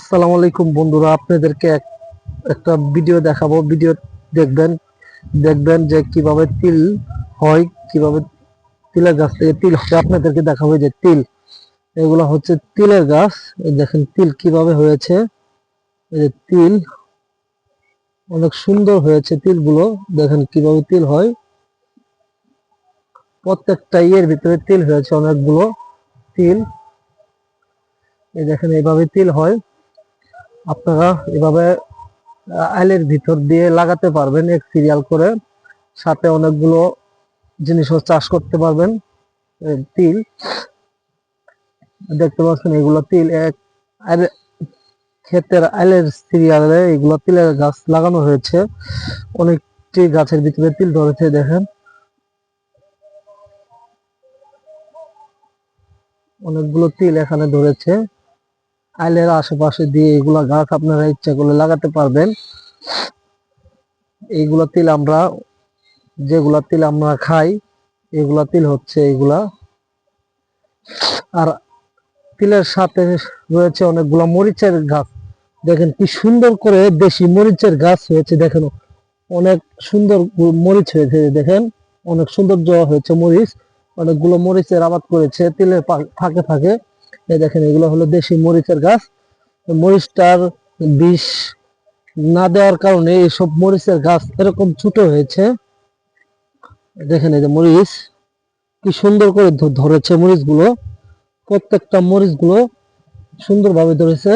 আসসালামু আলাইকুম বন্ধুরা, আপনাদেরকে এক- একটা ভিডিও দেখাবো। ভিডিও দেখবেন দেখবেন যে কীভাবে তিল হয়, কীভাবে তিলের গাছ থেকে তিল হয়। আপনাদেরকে দেখাবো যে তিল। এগুলো হচ্ছে তিলের গাছ। দেখেন তিল কীভাবে হয়েছে। এই তিল, অনেক সুন্দর হয়েছে তিলগুলো। দেখেন কীভাবে তিল হয়। প্রত্যেকটা ইয়ের ভিতরে তিল হয়েছে অনেকগুলো তিল। এই দেখেন এইভাবে তিল হয়। আপনারা এভাবে আইলের ভিতর দিয়ে লাগাতে পারবেন এক সিরিয়াল করে। সাথে অনেকগুলো জিনিসও চাষ করতে পারবেন তিল। দেখতে পাচ্ছেন এগুলো তিল এক ক্ষেতের আইলের সিরিয়ালে এগুলো তিলের গাছ লাগানো হয়েছে। অনেকটি গাছের ভিতরে তিল ধরেছে, দেখেন। অনেকগুলো তিল এখানে ধরেছে। আইলের আশেপাশে দিয়ে এগুলা গাছ আপনারা ইচ্ছা করলে লাগাতে পারবেন। এইগুলা তিল আমরা, যেগুলা তিল আমরা খাই, এগুলা তিল হচ্ছে এগুলা আর তিলের সাথে রয়েছে অনেকগুলা মরিচের গাছ। দেখেন কি সুন্দর করে দেশি মরিচের গাছ হয়েছে, দেখেন। অনেক সুন্দর মরিচ হয়েছে, দেখেন। অনেক সৌন্দর্য হয়েছে মরিচ। অনেকগুলো মরিচের আবাদ করেছে, তিলের ফাঁকে ফাঁকে এই দেখেন, এগুলো হলো দেশি মরিচের গাছ। মরিচটার বিষ না দেওয়ার কারণে এইসব মরিচের গাছ এরকম ছোট হয়েছে। দেখেন এই যে মরিচ, কি সুন্দর করে ধরেছে মরিচগুলো। প্রত্যেকটা মরিচগুলো সুন্দরভাবে ধরেছে।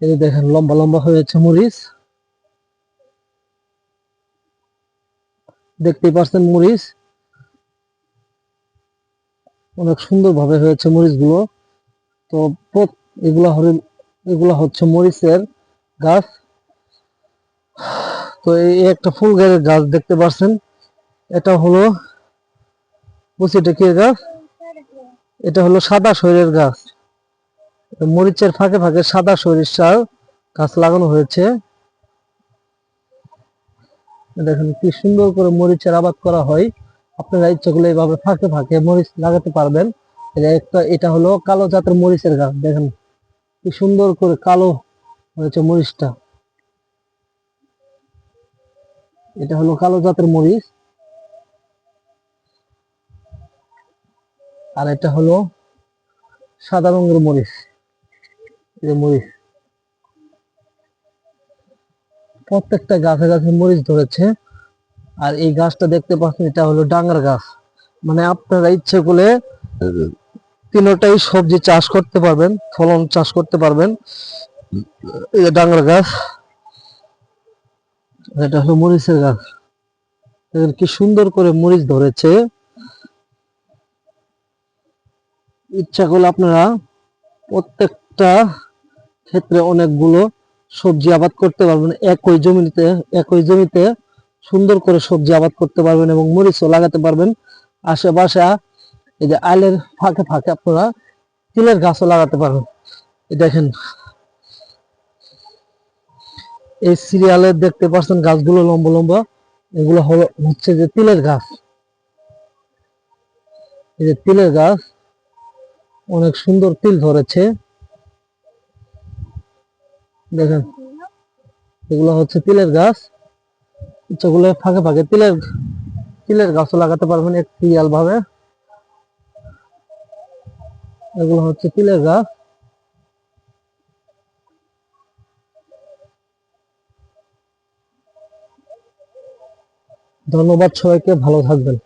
এই দেখেন, লম্বা লম্বা হয়েছে মরিচ। দেখতেই পাচ্ছেন মরিচ। অনেক সুন্দরভাবে হয়েছে মরিচগুলো। তো এগুলা হলো এগুলা হচ্ছে মরিচের গাছ। তো এই একটা ফুল গাছের গাছ দেখতে পাচ্ছেন এটা হলো বুঝছি এটা কি গাছ? এটা হলো সাদা শরীরের গাছ। মরিচের ফাঁকে ফাঁকে সাদা সরিষার গাছ লাগানো হয়েছে। দেখেন কি সুন্দর করে মরিচের আবাদ করা হয়। আপনারা ইচ্ছা করলে এইভাবে ফাঁকে ফাঁকে মরিচ লাগাতে পারবেন। একটা, এটা হলো কালো জাতের মরিচের গাছ, দেখেন। কি সুন্দর করে কালো হয়েছে মরিচটা। এটা হলো কালো জাতের মরিচ। আর এটা হলো সাদা রঙের মরিচ। মরিচ। প্রত্যেকটা গাছে গাছে মরিচ ধরেছে। আর এই গাছটা দেখতে পাচ্ছেন, এটা হলো ডাঙ্গার গাছ। মানে আপনারা ইচ্ছে করলে তিনটাই সবজি চাষ করতে পারবেন, ফলন চাষ করতে পারবেন। এই যে ডাঙ্গার গাছ, এটা হলো মরিচের গাছ। দেখেন কি সুন্দর করে মরিচ ধরেছে। ইচ্ছা করলে আপনারা প্রত্যেকটা ক্ষেত্রে অনেকগুলো সবজি আবাদ করতে পারবেন। একই জমিতে একই জমিতে সুন্দর করে সবজি আবাদ করতে পারবেন এবং মরিচও লাগাতে পারবেন। আশেপাশে এই যে আইলের ফাঁকে ফাঁকে আপনারা তিলের গাছও লাগাতে পারেন। দেখেন। এই সিরিয়ালে দেখতে পাচ্ছেন গাছগুলো লম্বা লম্বা। এগুলো হলো হচ্ছে যে তিলের গাছ। এই যে তিলের গাছ, অনেক সুন্দর তিল ধরেছে। দেখেন, এগুলো হচ্ছে তিলের গাছ। ইচ্ছাগুলো ফাঁকে ফাঁকে তিলের তিলের গাছও লাগাতে পারবেন এক সিরিয়াল ভাবে এগুলো হচ্ছে তিলের গাছ ধন্যবাদ সবাইকে ভালো থাকবেন।